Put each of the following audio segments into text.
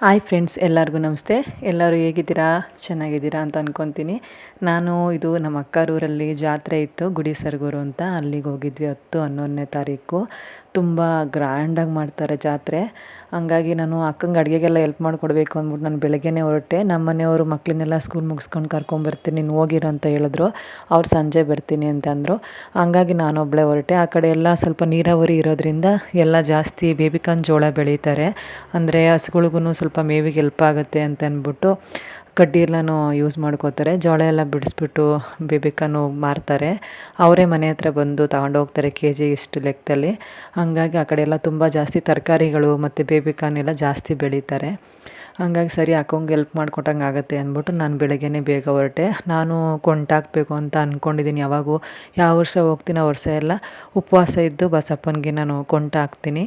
Hi friends, ಎಲ್ಲರಿಗೂ ನಮಸ್ತೆ. ಎಲ್ಲರೂ ಹೇಗಿದ್ದೀರಾ? ಚೆನ್ನಾಗಿದ್ದೀರಾ ಅಂತ ಅಂದ್ಕೊತೀನಿ ನಾನು ಇದು ನಮ್ಮ ಅಕ್ಕರೂರಲ್ಲಿ ಜಾತ್ರೆ ಇತ್ತು, ಗುಡಿ ಸರ್ಗೂರು ಅಂತ ಅಲ್ಲಿಗೆ ಹೋಗಿದ್ವಿ ಹತ್ತು ಹನ್ನೊಂದನೇ ತಾರೀಕು. ತುಂಬ ಗ್ರ್ಯಾಂಡಾಗಿ ಮಾಡ್ತಾರೆ ಜಾತ್ರೆ. ಹಂಗಾಗಿ ನಾನು ಅಕ್ಕಂಗೆ ಅಡುಗೆಗೆಲ್ಲ ಹೆಲ್ಪ್ ಮಾಡಿಕೊಡ್ಬೇಕು ಅಂದ್ಬಿಟ್ಟು ನಾನು ಬೆಳಗ್ಗೆನೇ ಹೊರಟೆ. ನಮ್ಮ ಮನೆಯವರು ಮಕ್ಕಳನ್ನೆಲ್ಲ ಸ್ಕೂಲ್ ಮುಗಿಸ್ಕೊಂಡು ಕರ್ಕೊಂಬರ್ತೀನಿ ನೀನು ಹೋಗಿರು ಅಂತ ಹೇಳಿದ್ರು. ಅವ್ರು ಸಂಜೆ ಬರ್ತೀನಿ ಅಂತ ಅಂದರು. ಹಂಗಾಗಿ ನಾನೊಬ್ಬಳೇ ಹೊರಟೆ. ಆ ಕಡೆ ಎಲ್ಲ ಸ್ವಲ್ಪ ನೀರಾವರಿ ಇರೋದ್ರಿಂದ ಎಲ್ಲ ಜಾಸ್ತಿ ಬೇಬಿಕಾನ್ ಜೋಳ ಬೆಳೀತಾರೆ. ಅಂದರೆ ಹಸುಗಳ್ಗೂ ಸ್ವಲ್ಪ ಮೇವಿಗೆ ಹೆಲ್ಪ್ ಆಗುತ್ತೆ ಅಂತ ಅಂದ್ಬಿಟ್ಟು ಕಡ್ಡಿ ಎಲ್ಲನೂ ಯೂಸ್ ಮಾಡ್ಕೋತಾರೆ. ಜೋಳ ಎಲ್ಲ ಬಿಡಿಸ್ಬಿಟ್ಟು ಬೇಬಿಕಾನು ಮಾರ್ತಾರೆ. ಅವರೇ ಮನೆ ಹತ್ರ ಬಂದು ಹೋಗ್ತಾರೆ ಕೆ ಜಿ ಇಷ್ಟು ಲೆಕ್ಕದಲ್ಲಿ. ಹಾಗಾಗಿ ಆ ಕಡೆ ಎಲ್ಲ ತುಂಬ ಜಾಸ್ತಿ ತರಕಾರಿಗಳು ಮತ್ತು ಬೇಬಿಕಾನ್ ಎಲ್ಲ ಜಾಸ್ತಿ ಬೆಳೀತಾರೆ. ಹಂಗಾಗಿ ಸರಿ, ಅಕ್ಕಂಗೆ ಹೆಲ್ಪ್ ಮಾಡ್ಕೊಟ್ಟಂಗೆ ಆಗುತ್ತೆ ಅಂದ್ಬಿಟ್ಟು ನಾನು ಬೆಳಗ್ಗೆನೇ ಬೇಗ ಹೊರಟೆ. ನಾನು ಕೊಂಟಾಕಬೇಕು ಅಂತ ಅಂದ್ಕೊಂಡಿದ್ದೀನಿ ಯಾವಾಗೂ. ಯಾವ ವರ್ಷ ಹೋಗ್ತೀನಿ ಆ ವರ್ಷ ಎಲ್ಲ ಉಪವಾಸ ಇದ್ದು ಬಸಪ್ಪನಿಗೆ ನಾನು ಕೊಂಟಾಕ್ತೀನಿ.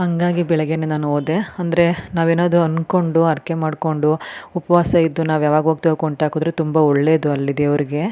ಹಂಗಾಗಿ ಬೆಳಗ್ಗೆನೇ ನಾನು ಹೋದೆ ಅಂದರೆ ನಾವೇನಾದರೂ ಅಂದ್ಕೊಂಡು ಹರಕೆ ಮಾಡಿಕೊಂಡು, ಉಪವಾಸ ಇದ್ದು ನಾವು ಯಾವಾಗ ಹೋಗ್ತೇವೆ ಕೊಂಟಾಕಿದ್ರೆ ತುಂಬ ಒಳ್ಳೆಯದು ಅಲ್ಲಿ ದೇವ್ರಿಗೆ.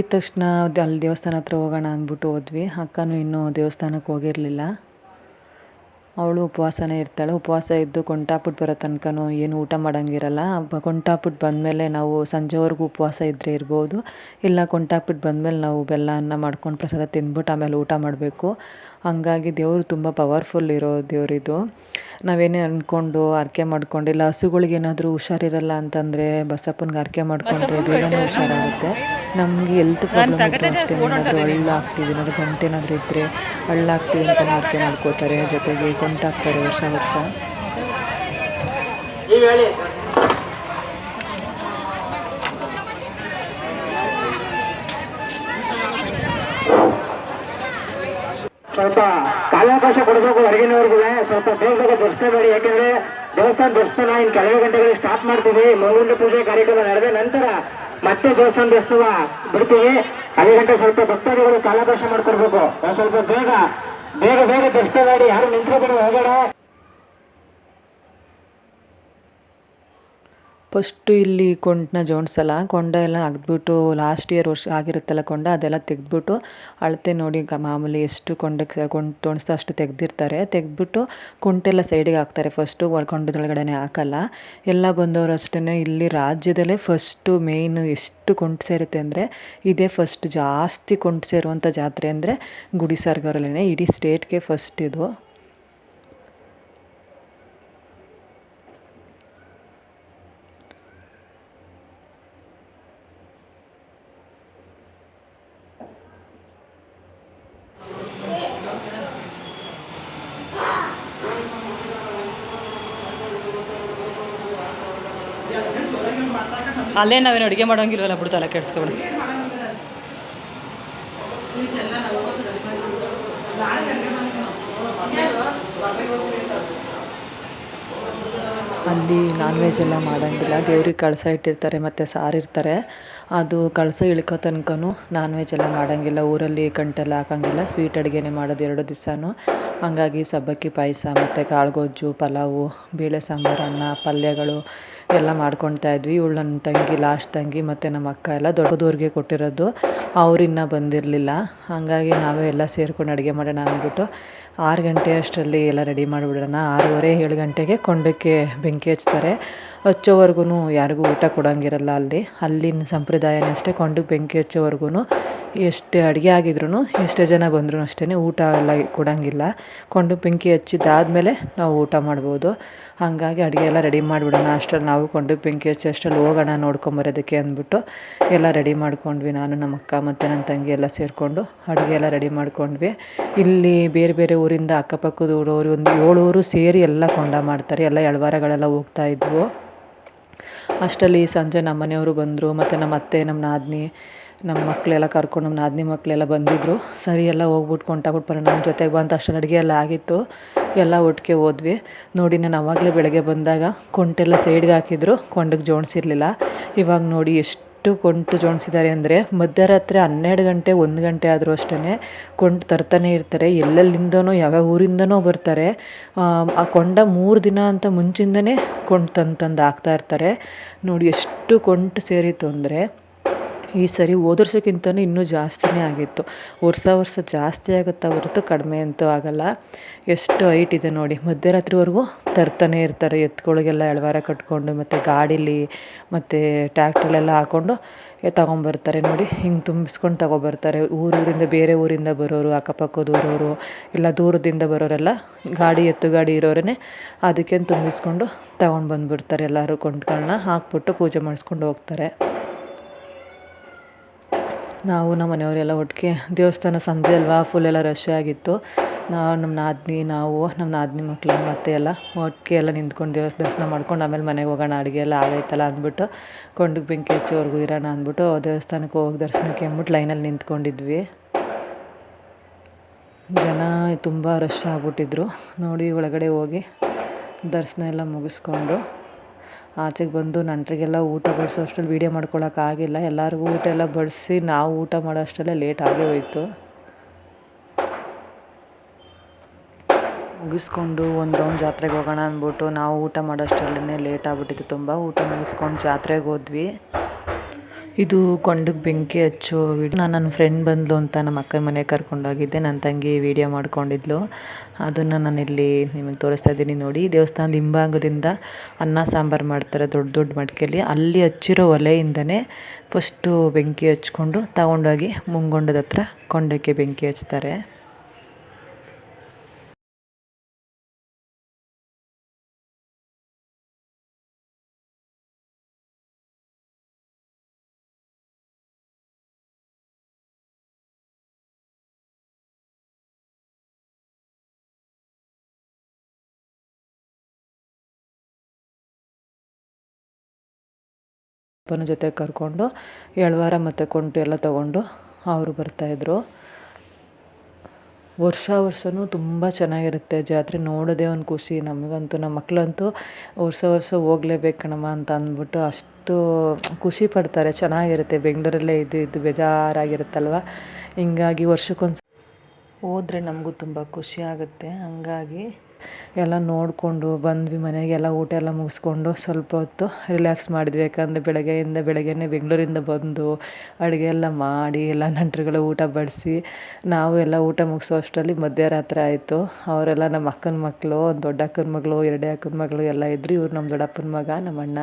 ಹೋಗಿದ ತಕ್ಷಣ ಅಲ್ಲಿ ದೇವಸ್ಥಾನ ಹತ್ರ ಹೋಗೋಣ ಅಂದ್ಬಿಟ್ಟು ಹೋದ್ವಿ. ಅಕ್ಕನೂ ಇನ್ನೂ ದೇವಸ್ಥಾನಕ್ಕೆ ಹೋಗಿರಲಿಲ್ಲ. ಅವಳು ಉಪವಾಸನೇ ಇರ್ತಾಳೆ. ಉಪವಾಸ ಇದ್ದು ಕೊಂಟಾಪುಟ್ ಬರೋ ತನಕನೂ ಏನು ಊಟ ಮಾಡೋಂಗಿರಲ್ಲ. ಕೊಂಟಾಪುಟ್ ಬಂದಮೇಲೆ ನಾವು ಸಂಜೆವರೆಗೂ ಉಪವಾಸ ಇದ್ದರೆ ಇರ್ಬೋದು. ಇಲ್ಲ ಕೊಂಟಾಪುಟ್ ಬಂದಮೇಲೆ ನಾವು ಬೆಲ್ಲ ಅನ್ನ ಮಾಡ್ಕೊಂಡು ಪ್ರಸಾದ ತಿಂದ್ಬಿಟ್ಟು ಆಮೇಲೆ ಊಟ ಮಾಡಬೇಕು. ಹಂಗಾಗಿ ದೇವರು ತುಂಬ ಪವರ್ಫುಲ್ ಇರೋ ದೇವರಿದು ನಾವೇನೇ ಅಂದ್ಕೊಂಡು ಹರಕೆ ಮಾಡ್ಕೊಂಡು ಇಲ್ಲ ಹಸುಗಳಿಗೆ ಏನಾದರೂ ಹುಷಾರಿರಲ್ಲ ಅಂತಂದರೆ ಬಸಪ್ಪನಿಗೆ ಹರಕೆ ಮಾಡ್ಕೊಂಡ್ರೆ ಬೇಗನೆ ಹುಷಾರಾಗುತ್ತೆ. ನಮಗೆ ಹೆಲ್ತ್ ಪ್ರಾಬ್ಲಮ್ ಇದ್ದರೂ ಅಷ್ಟೇ. ಏನಾದರೂ ಹಳ್ಳಾಗ್ತೀವಿ ಏನಾದರೂ ಗಂಟೆ ಏನಾದರೂ ಇದ್ದರೆ ಹಳ್ಳಾಗ್ತೀವಿ ಅಂತಲೇ ಹರಕೆ ಮಾಡ್ಕೋತಾರೆ ಜೊತೆಗೆ ಕೊಂಟಾಕ್ತಾರೆ ವರ್ಷ ವರ್ಷ ನೀವು ಹೇಳಿ. ಸ್ವಲ್ಪ ಕಾಲಾವಕಾಶ ಕೊಡಬೇಕು ಹೊರಗಿನವ್ರಿಗೂ ಸ್ವಲ್ಪ ಬೇಗ ದರ್ಶನಬೇಡಿ ಯಾಕಂದ್ರೆ ದೇವಸ್ಥಾನ ದರ್ಶನ ಇನ್ ಕೆಲವು ಗಂಟೆಗಳಿಗೆ ಸ್ಟಾರ್ಟ್ ಮಾಡ್ತೀವಿ. ಮಗುಂಡ ಪೂಜೆ ಕಾರ್ಯಕ್ರಮ ನಡೆದ ನಂತರ ಮತ್ತೆ ದೇವಸ್ಥಾನ ದರ್ಶನ ಬಿಡ್ತೀವಿ ಅದೇ ಗಂಟೆ ಸ್ವಲ್ಪ ಭಕ್ತಾದಿಗಳು ಕಾಲಾವಕಾಶ ಮಾಡ್ಕೊಡ್ಬೇಕು. ಸ್ವಲ್ಪ ಬೇಗ ಬೇಗ ಬೇಗ ದರ್ಶನ ಮಾಡಿ ಯಾರು ನಿಂತ್ಕೊಬೇಡಿ ಹೊರಗಡೆ ಫಸ್ಟು ಇಲ್ಲಿ ಕೊಂಡನ್ನ ಜೋಡಿಸಲ್ಲ ಕೊಂಡ ಎಲ್ಲ ಅಗ್ದ್ಬಿಟ್ಟು ಲಾಸ್ಟ್ ಇಯರ್ ವರ್ಷ ಆಗಿರುತ್ತಲ್ಲ ಕೊಂಡ, ಅದೆಲ್ಲ ತೆಗೆದ್ಬಿಟ್ಟು ಅಳತೆ ನೋಡಿ ಮಾಮೂಲಿ ಎಷ್ಟು ಕೊಂಡಕ್ಕೆ ಕೊಂಡು ತೋಣಿಸ್ತಾ ಅಷ್ಟು ತೆಗೆದಿರ್ತಾರೆ. ತೆಗೆದ್ಬಿಟ್ಟು ಕುಂಟೆಲ್ಲ ಸೈಡಿಗೆ ಹಾಕ್ತಾರೆ. ಫಸ್ಟು ಕೊಂಡದೊಳಗಡೆನೆ ಹಾಕಲ್ಲ. ಎಲ್ಲ ಬಂದವರು ಅಷ್ಟೇ ಇಲ್ಲಿ ರಾಜ್ಯದಲ್ಲೇ ಫಸ್ಟು ಮೇಯ್ನು ಎಷ್ಟು ಕೊಂಟು ಸೇರುತ್ತೆ ಅಂದರೆ ಇದೇ ಫಸ್ಟ್ ಜಾಸ್ತಿ ಕೊಂಟು ಸೇರುವಂಥ ಜಾತ್ರೆ ಅಂದರೆ ಗುಡಿ ಸರ್ಗರಲ್ಲೇ ಇಡೀ ಸ್ಟೇಟ್ಗೆ ಫಸ್ಟ್ ಇದು. ಅಲ್ಲೇ ನಾವೇನು ಅಡುಗೆ ಮಾಡೋಂಗಿಲ್ವಲ್ಲ ಬಿಡ್ತು ಅಲ್ಲ ಅಲ್ಲಿ ನಾನ್ ವೆಜ್ ಎಲ್ಲ ಮಾಡೋಂಗಿಲ್ಲ. ದೇವ್ರಿಗೆ ಕಳಸ ಇಟ್ಟಿರ್ತಾರೆ ಮತ್ತು ಸಾರು ಇರ್ತಾರೆ. ಅದು ಕಳಸ ಇಳ್ಕೋ ತನಕನೂ ನಾನ್ ವೆಜ್ ಎಲ್ಲ ಮಾಡೋಂಗಿಲ್ಲ. ಊರಲ್ಲಿ ಕಂಟೆಲ್ಲ ಹಾಕೋಂಗಿಲ್ಲ. ಸ್ವೀಟ್ ಅಡುಗೆನೇ ಮಾಡೋದು ಎರಡು ದಿವಸನೂ. ಹಾಗಾಗಿ ಸಬ್ಬಕ್ಕಿ ಪಾಯಸ ಮತ್ತು ಕಾಳುಗೊಜ್ಜು ಪಲಾವು, ಬೇಳೆ ಸಾಂಬಾರು, ಅನ್ನ, ಪಲ್ಯಗಳು ಎಲ್ಲ ಮಾಡ್ಕೊಳ್ತಾ ಇದ್ವಿ. ಇವಳು ನನ್ನ ತಂಗಿ ಲಾಸ್ಟ್ ತಂಗಿ ಮತ್ತು ನಮ್ಮ ಅಕ್ಕ ಎಲ್ಲ ದೊಡ್ಡದವ್ರಿಗೆ ಕೊಟ್ಟಿರೋದು. ಅವ್ರಿನ್ನೂ ಬಂದಿರಲಿಲ್ಲ. ಹಾಗಾಗಿ ನಾವೇ ಎಲ್ಲ ಸೇರ್ಕೊಂಡು ಅಡುಗೆ ಮಾಡೋಣ ಅಂದ್ಬಿಟ್ಟು ಆರು ಗಂಟೆ ಅಷ್ಟರಲ್ಲಿ ಎಲ್ಲ ರೆಡಿ ಮಾಡಿಬಿಡೋಣ. ಆರೂವರೆ ಏಳು ಗಂಟೆಗೆ ಕೊಂಡಕ್ಕೆ ಬೆಂಕಿ ಹಚ್ತಾರೆ. ಹಚ್ಚೋವರೆಗೂ ಯಾರಿಗೂ ಊಟ ಕೊಡೋಂಗಿರಲ್ಲ ಅಲ್ಲಿ. ಅಲ್ಲಿನ ಸಂಪ್ರದಾಯನೇ ಅಷ್ಟೇ ಕೊಂಡು ಬೆಂಕಿ ಹಚ್ಚೋವರೆಗೂ ಎಷ್ಟು ಅಡುಗೆ ಆಗಿದ್ರು ಎಷ್ಟೇ ಜನ ಬಂದರೂ ಅಷ್ಟೇ ಊಟ ಎಲ್ಲ ಕೊಡೋಂಗಿಲ್ಲ. ಕೊಂಡು ಬೆಂಕಿ ಹಚ್ಚಿದ್ದಾದಮೇಲೆ ನಾವು ಊಟ ಮಾಡ್ಬೋದು. ಹಾಗಾಗಿ ಅಡುಗೆ ಎಲ್ಲ ರೆಡಿ ಮಾಡಿಬಿಡೋಣ. ಅಷ್ಟರಲ್ಲಿ ನಾವು ಕೊಂಡು ಬೆಂಕಿ ಹಚ್ಚಿ ಅಷ್ಟರಲ್ಲಿ ಹೋಗೋಣ ನೋಡ್ಕೊಂಬರೋದಕ್ಕೆ ಅಂದ್ಬಿಟ್ಟು ಎಲ್ಲ ರೆಡಿ ಮಾಡ್ಕೊಂಡ್ವಿ. ನಾನು ನಮ್ಮ ಅಕ್ಕ ಮತ್ತು ನನ್ನ ತಂಗಿ ಎಲ್ಲ ಸೇರಿಕೊಂಡು ಅಡುಗೆ ಎಲ್ಲ ರೆಡಿ ಮಾಡ್ಕೊಂಡ್ವಿ. ಇಲ್ಲಿ ಬೇರೆ ಬೇರೆ ಊರಿಂದ ಅಕ್ಕಪಕ್ಕದ ಊರವರು ಒಂದು ಏಳು ಊರು ಸೇರಿ ಎಲ್ಲ ಕೊಂಡ ಮಾಡ್ತಾರೆ. ಎಲ್ಲ ಎಳವಾರಗಳೆಲ್ಲ ಹೋಗ್ತಾ ಇದ್ವು. ಅಷ್ಟರಲ್ಲಿ ಸಂಜೆ ನಮ್ಮ ಮನೆಯವರು ಬಂದರು, ಮತ್ತು ನಮ್ಮ ಅತ್ತೆ, ನಮ್ಮ ನಾದಿನಿ, ನಮ್ಮ ಮಕ್ಕಳೆಲ್ಲ ಕರ್ಕೊಂಡು ನಮ್ಮ ನಾದಿನಿ ಮಕ್ಕಳೆಲ್ಲ ಬಂದಿದ್ದರು. ಸರಿ, ಎಲ್ಲ ಹೋಗ್ಬಿಟ್ಟು ಕೊಂಟಾಗ್ಬಿಟ್ಟು ಬರೋಣ, ನಮ್ಮ ಜೊತೆಗೆ ಬಂದು ಅಷ್ಟರಲ್ಲಿ ಅಡುಗೆ ಎಲ್ಲ ಆಗಿತ್ತು. ಎಲ್ಲ ಒಟ್ಟಿಗೆ ಹೋದ್ವಿ. ನೋಡಿ, ನಾನು ಆವಾಗಲೇ ಬೆಳಗ್ಗೆ ಬಂದಾಗ ಕೊಂಟೆಲ್ಲ ಸೈಡ್ಗೆ ಹಾಕಿದ್ರು, ಕೊಂಡಕ್ಕೆ ಜೋಡಿಸಿರ್ಲಿಲ್ಲ. ಇವಾಗ ನೋಡಿ ಎಷ್ಟು ಕೊಂಟು ಜೋಡಿಸಿದ್ದಾರೆ ಅಂದರೆ ಮಧ್ಯರಾತ್ರಿ ಹನ್ನೆರಡು ಗಂಟೆ, ಒಂದು ಗಂಟೆ ಆದರೂ ಅಷ್ಟೇ ಕೊಂಡು ತರ್ತಾನೆ ಇರ್ತಾರೆ. ಎಲ್ಲೆಲ್ಲಿಂದನೋ, ಯಾವ್ಯಾವ ಊರಿಂದನೋ ಬರ್ತಾರೆ. ಆ ಕೊಂಡ ಮೂರು ದಿನ ಅಂತ ಮುಂಚಿಂದನೇ ಕೊಂಡು ತಂದು ತಂದು ಹಾಕ್ತಾ ಇರ್ತಾರೆ. ನೋಡಿ, ಎಷ್ಟು ಕೊಂಟು ಸೇರಿತ್ತು ಅಂದರೆ ಈ ಸರಿ ಹೋದ ವರ್ಷಕ್ಕಿಂತನೂ ಇನ್ನೂ ಜಾಸ್ತಿನೇ ಆಗಿತ್ತು. ವರ್ಷ ವರ್ಷ ಜಾಸ್ತಿ ಆಗುತ್ತಾ ಹೊರತು ಕಡಿಮೆ ಅಂತೂ ಆಗಲ್ಲ. ಎಷ್ಟು ಹೈಟ್ ಇದೆ ನೋಡಿ. ಮಧ್ಯರಾತ್ರಿವರೆಗೂ ತರ್ತಾನೆ ಇರ್ತಾರೆ. ಎತ್ತುಗಳಿಗೆಲ್ಲ ಎಳವಾರ ಕಟ್ಕೊಂಡು ಮತ್ತು ಗಾಡೀಲಿ ಮತ್ತು ಟ್ಯಾಕ್ಟ್ರಲ್ಲೆಲ್ಲ ಹಾಕ್ಕೊಂಡು ತಗೊಂಬರ್ತಾರೆ ನೋಡಿ. ಹಿಂಗೆ ತುಂಬಿಸ್ಕೊಂಡು ತಗೊಬರ್ತಾರೆ. ಊರೂರಿಂದ ಬೇರೆ ಊರಿಂದ ಬರೋರು, ಅಕ್ಕಪಕ್ಕದ ಊರವರು ಇಲ್ಲ ದೂರದಿಂದ ಬರೋರೆಲ್ಲ ಗಾಡಿ ಎತ್ತು ಗಾಡಿ ಇರೋರೇ ಅದಕ್ಕೇನು ತುಂಬಿಸ್ಕೊಂಡು ತಗೊಂಡು ಬಂದುಬಿಡ್ತಾರೆ ಎಲ್ಲರೂ ಕೊಂಡ್ಗಳನ್ನ ಹಾಕ್ಬಿಟ್ಟು ಪೂಜೆ ಮಾಡಿಸ್ಕೊಂಡು ಹೋಗ್ತಾರೆ. ನಾವು ನಮ್ಮ ಮನೆಯವರೆಲ್ಲ ಒಟ್ಟಿಗೆ ದೇವಸ್ಥಾನ ಸಂಜೆ ಅಲ್ವಾ? ಫುಲ್ ಎಲ್ಲ ರಶ್ ಆಗಿತ್ತು. ನಾವು ನಮ್ಮ ನಾದಿನಿ, ನಾವು ನಮ್ಮ ನಾದಿನಿ ಮಕ್ಕಳು ಮತ್ತೆ ಎಲ್ಲ ಒಟ್ಟಿಗೆ ಎಲ್ಲ ನಿಂತ್ಕೊಂಡು ದೇವಸ್, ದರ್ಶನ ಮಾಡ್ಕೊಂಡು ಆಮೇಲೆ ಮನೆಗೆ ಹೋಗೋಣ, ಅಡುಗೆ ಎಲ್ಲ ಆಗೈತಲ್ಲ ಅಂದ್ಬಿಟ್ಟು ಕೊಂಡಕ್ಕೆ ಬೆಂಕಿ ಹಚ್ಚೋವರೆಗೂ ಇರೋಣ ಅಂದ್ಬಿಟ್ಟು ದೇವಸ್ಥಾನಕ್ಕೆ ಹೋಗಿ ದರ್ಶನಕ್ಕೆ ಅಂದ್ಬಿಟ್ಟು ಲೈನಲ್ಲಿ ನಿಂತ್ಕೊಂಡಿದ್ವಿ. ಜನ ತುಂಬ ರಶ್ ಆಗ್ಬಿಟ್ಟಿದ್ರು. ನೋಡಿ ಒಳಗಡೆ ಹೋಗಿ ದರ್ಶನ ಎಲ್ಲ ಮುಗಿಸ್ಕೊಂಡು ಆಚೆಗೆ ಬಂದು ನೆಂಟರಿಗೆಲ್ಲ ಊಟ ಬಡಿಸೋ ಅಷ್ಟ್ರಲ್ಲಿ ವೀಡಿಯೋ ಮಾಡ್ಕೊಳ್ಳೋಕ್ಕಾಗಿಲ್ಲ ಎಲ್ಲರಿಗೂ ಊಟ ಎಲ್ಲ ಬಡಿಸಿ ನಾವು ಊಟ ಮಾಡೋ ಅಷ್ಟರಲ್ಲೇ ಲೇಟ್ ಆಗೇ ಹೋಯಿತು. ಮುಗಿಸ್ಕೊಂಡು ಒಂದು ರೌಂಡ್ ಜಾತ್ರೆಗೆ ಹೋಗೋಣ ಅಂದ್ಬಿಟ್ಟು ನಾವು ಊಟ ಮಾಡೋಷ್ಟರಲ್ಲೇ ಲೇಟ್ ಆಗ್ಬಿಟ್ಟಿತ್ತು ತುಂಬ. ಊಟ ಮುಗಿಸ್ಕೊಂಡು ಜಾತ್ರೆಗೆ ಹೋದ್ವಿ. ಇದು ಕೊಂಡಕ್ಕೆ ಬೆಂಕಿ ಹಚ್ಚೋ ವಿಡಿಯೋ ನಾನು ನನ್ನ ಫ್ರೆಂಡ್ ಬಂದ್ಲು ಅಂತ ನಮ್ಮ ಅಕ್ಕನ ಮನೆಗೆ ಕರ್ಕೊಂಡೋಗಿದ್ದೆ ನನ್ನ ತಂಗಿ ವಿಡಿಯೋ ಮಾಡ್ಕೊಂಡಿದ್ಲು. ಅದನ್ನು ನಾನಿಲ್ಲಿ ನಿಮಗೆ ತೋರಿಸ್ತಾ ಇದ್ದೀನಿ ನೋಡಿ. ದೇವಸ್ಥಾನದ ಹಿಂಭಾಗದಿಂದ ಅನ್ನ, ಸಾಂಬಾರು ಮಾಡ್ತಾರೆ ದೊಡ್ಡ ದೊಡ್ಡ ಮಡಿಕೆಯಲ್ಲಿ ಅಲ್ಲಿ ಹಚ್ಚಿರೋ ಒಲೆಯಿಂದನೇ ಫಸ್ಟು ಬೆಂಕಿ ಹಚ್ಕೊಂಡು ತಗೊಂಡೋಗಿ ಮುಂಗೊಂಡದ ಹತ್ರ ಕೊಂಡಕ್ಕೆ ಬೆಂಕಿ ಹಚ್ತಾರೆ. ಅಪ್ಪನ ಜೊತೆ ಕರ್ಕೊಂಡು ಎಳವಾರ ಮತ್ತು ಕೊಂಟು ಎಲ್ಲ ತಗೊಂಡು ಅವರು ಬರ್ತಾಯಿದ್ರು ವರ್ಷ ವರ್ಷವೂ ತುಂಬ ಚೆನ್ನಾಗಿರುತ್ತೆ ಜಾತ್ರೆ, ನೋಡೋದೇ ಒಂದು ಖುಷಿ. ನಮಗಂತೂ ನಮ್ಮ ಮಕ್ಕಳಂತೂ ವರ್ಷ ವರ್ಷ ಹೋಗ್ಲೇಬೇಕು ಕಣಮ್ಮ ಅಂತ ಅಂದ್ಬಿಟ್ಟು ಅಷ್ಟು ಖುಷಿ ಪಡ್ತಾರೆ. ಚೆನ್ನಾಗಿರುತ್ತೆ, ಬೆಂಗಳೂರಲ್ಲೇ ಇದ್ದು ಇದ್ದು ಬೇಜಾರಾಗಿರುತ್ತಲ್ವ? ಹಿಂಗಾಗಿ ವರ್ಷಕ್ಕೊಂದು ಹೋದರೆ ನಮಗೂ ತುಂಬ ಖುಷಿ ಆಗುತ್ತೆ. ಹಂಗಾಗಿ ಎಲ್ಲ ನೋಡಿಕೊಂಡು ಬಂದ್ವಿ ಮನೆಗೆ, ಎಲ್ಲ ಊಟ ಎಲ್ಲ ಮುಗಿಸ್ಕೊಂಡು ಸ್ವಲ್ಪ ಹೊತ್ತು ರಿಲ್ಯಾಕ್ಸ್ ಮಾಡಿದ್ವಿ. ಯಾಕಂದರೆ ಬೆಳಗ್ಗೆಯಿಂದ ಬೆಳಗ್ಗೆನೇ ಬೆಂಗಳೂರಿಂದ ಬಂದು ಅಡುಗೆ ಎಲ್ಲ ಮಾಡಿ, ಎಲ್ಲ ನಂಟರುಗಳು ಊಟ ಬಡಿಸಿ, ನಾವು ಎಲ್ಲ ಊಟ ಮುಗಿಸೋ ಅಷ್ಟರಲ್ಲಿ ಮಧ್ಯರಾತ್ರಿ ಆಯಿತು. ಅವರೆಲ್ಲ ನಮ್ಮ ಅಕ್ಕನ ಮಕ್ಕಳು, ದೊಡ್ಡ ಅಕ್ಕನ ಮಗಳು, ಎರಡೇ ಅಕ್ಕನ ಮಗಳು ಎಲ್ಲ ಇದ್ದರು ಇವ್ರು ನಮ್ಮ ದೊಡ್ಡಪ್ಪನ ಮಗ, ನಮ್ಮ ಅಣ್ಣ.